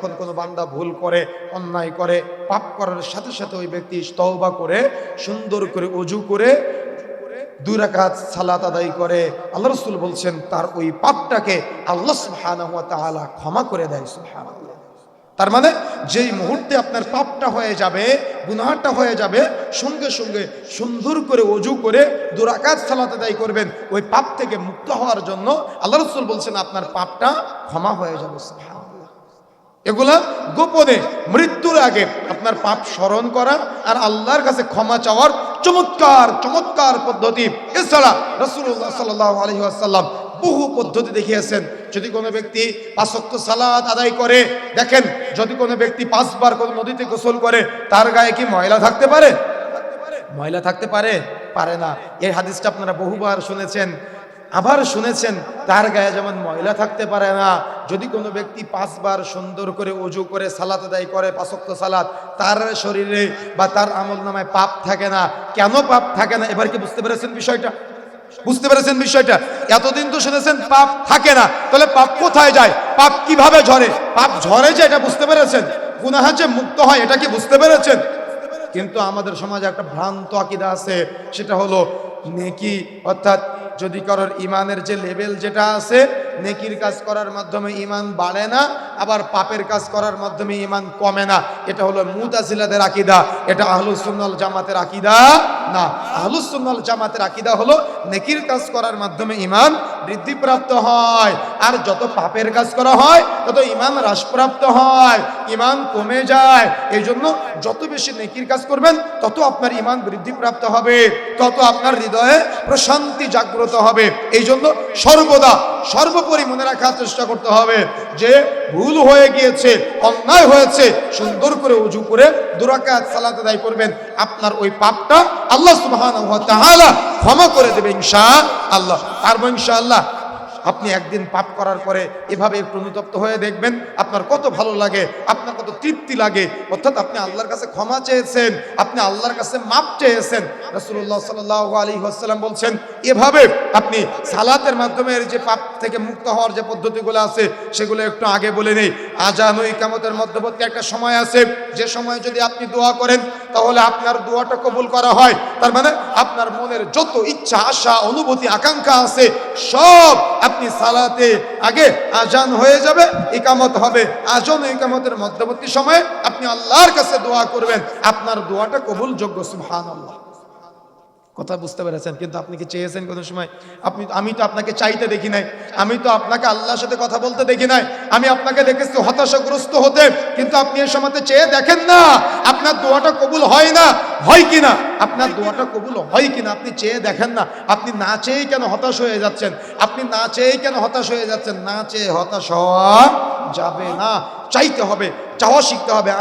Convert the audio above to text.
যখন কোনো বান্দা ভুল করে, অন্যায় করে, পাপ করার সাথে সাথে ওই ব্যক্তি তওবা করে, সুন্দর করে অজু করে, দুই রাকাত সালাত আদায় করে আল্লাহ রসুল বলছেন, তার ওই পাপটাকে আল্লাহ সুবহানাহু ক্ষমা করে দেয় সুবহানাল্লাহ। তার মানে যেই মুহূর্তে আপনার পাপটা হয়ে যাবে, গুনাহটা হয়ে যাবে, সঙ্গে সঙ্গে সুন্দর করে অজু করে দুরাকাত সালাত আদায় করবেন, ওই পাপ থেকে মুক্ত হওয়ার জন্য আল্লাহ রসুল বলছেন, আপনার পাপটা ক্ষমা হয়ে যাবে এগুলা গোপনে মৃত্যুর আগে আপনার পাপ স্মরণ করা আর আল্লাহর কাছে ক্ষমা চাওয়ার চমৎকার চমৎকার পদ্ধতি। এছাড়া রসুল্লাহ সাল্লাহ আলহি আসাল্লাম বহু পদ্ধতি দেখিয়েছেন। যদি কোনো ব্যক্তি পাঁচক্ত সালাদ আদায় করে, দেখেন যদি কোনো ব্যক্তি পাঁচবার কোনো নদীতে গোসল করে, তার গায়ে কি ময়লা থাকতে পারে? ময়লা থাকতে পারে? পারে না। এই হাদিসটা আপনারা বহুবার শুনেছেন। আবার শুনেছেন, তার গায়ে যেমন ময়লা থাকতে পারে না, যদি কোনো ব্যক্তি পাঁচবার সুন্দর করে অজু করে সালাত আদায় করে পাঁচক্ত সালাত, তার শরীরে বা তার আমল নামায় পাপ থাকে না। কেন পাপ থাকে না? এবার কি বুঝতে পেরেছেন বিষয়টা? বুঝতে পেরেছেন বিষয়টা? এতদিন তো শুনেছেন, পাপ থাকে না। তাহলে পাপ কোথায় যায়? পাপ কীভাবে ঝরে? পাপ ঝরে যে, এটা বুঝতে পেরেছেন? গুনাহা যে মুক্ত হয়, এটা কি বুঝতে পেরেছেন? কিন্তু আমাদের সমাজে একটা ভ্রান্ত আকিদা আছে, সেটা হলো নেকি, অর্থাৎ যদি কারোর ইমানের যে লেভেল যেটা আছে নেকির কাজ করার মাধ্যমে ইমান বাড়ে না, আবার পাপের কাজ করার মাধ্যমে ইমান কমে না। এটা হলো মুতাজিলাদের আকিদা, এটা আহলুসুন্নাল জামাতের আকিদা না। আহলুসুন্নাল জামাতের আকিদা হলো নেকির কাজ করার মাধ্যমে ইমান বৃদ্ধিপ্রাপ্ত হয়। আর যত পাপের কাজ করা হয়, তত ইমান হ্রাসপ্রাপ্ত হয়। ইমান কমে যায়। এই জন্য যত বেশি নেকির কাজ করবেন, তত আপনার ইমান বৃদ্ধিপ্রাপ্ত হবে, তত আপনার হৃদয়ে প্রশান্তি জাগ্রত হবে। এই জন্য সর্বদা সর্বোপরি মনে রাখার চেষ্টা করতে হবে যে ভুল হয়ে গিয়েছে, অন্যায় হয়েছে, সুন্দর করে উজু করে দুরাকাত সালাত আদায় করবেন। আপনার ওই পাপটা আল্লাহ সুবহানাহু ওয়া তাআলা ক্ষমা করে দেবে ইনশাআল্লাহ আর ইনশাআল্লাহ আপনি একদিন পাপ করার পরে এভাবে একটু অনুতপ্ত হয়ে দেখবেন, আপনার কত ভালো লাগে, আপনার কত তৃপ্তি লাগে। অর্থাৎ আপনি আল্লাহর কাছে ক্ষমা চেয়েছেন, আপনি আল্লাহর কাছে মাপ চেয়েছেন। রাসূলুল্লাহ সাল্লাল্লাহু আলাইহি ওয়াসাল্লাম বলছেন, এভাবে আপনি সালাতের মাধ্যমে যে পাপ থেকে মুক্ত হওয়ার যে পদ্ধতিগুলো আছে, সেগুলো একটু আগে বলে নেই। আজান ও ইকামতের মধ্যবর্তী একটা সময় আছে, যে সময় যদি আপনি দোয়া করেন, তাহলে আপনার দোয়াটা কবুল করা হয়। তার মানে আপনার মনের যত ইচ্ছা, আশা, অনুভূতি, আকাঙ্ক্ষা আছে, সব আপনি সালাতে আগে আজান হয়ে যাবে, ইকামত হবে। আজান ও ইকামতের মধ্যবর্তী সময়ে আপনি আল্লাহর কাছে দোয়া করবেন। আপনার দোয়াটা কবুল যোগ্য সুবহানাল্লাহ। কথা বুঝতে পেরেছেন? কিন্তু আপনি কি চেয়েছেন কোনো সময়? আপনি, আমি তো আপনাকে চাইতে দেখি নাই। আমি তো আপনাকে আল্লাহর সাথে কথা বলতে দেখি নাই। আমি আপনাকে দেখেছি হতাশাগ্রস্ত হতে। কিন্তু আপনি এর সময় চেয়ে দেখেন না, আপনার দোয়াটা কবুল হয় না। হয় কি না আপনার দোয়াটা কবুল হয় কিনা আপনি চেয়ে দেখেন না। আপনি না চেয়েই কেন হতাশ হয়ে যাচ্ছেন? আপনি না চেয়েই কেন হতাশ হয়ে যাচ্ছেন? না চেয়ে হতাশ হওয়া যাবে না। চাইতে হবে চাওয়া শিখতে হবে।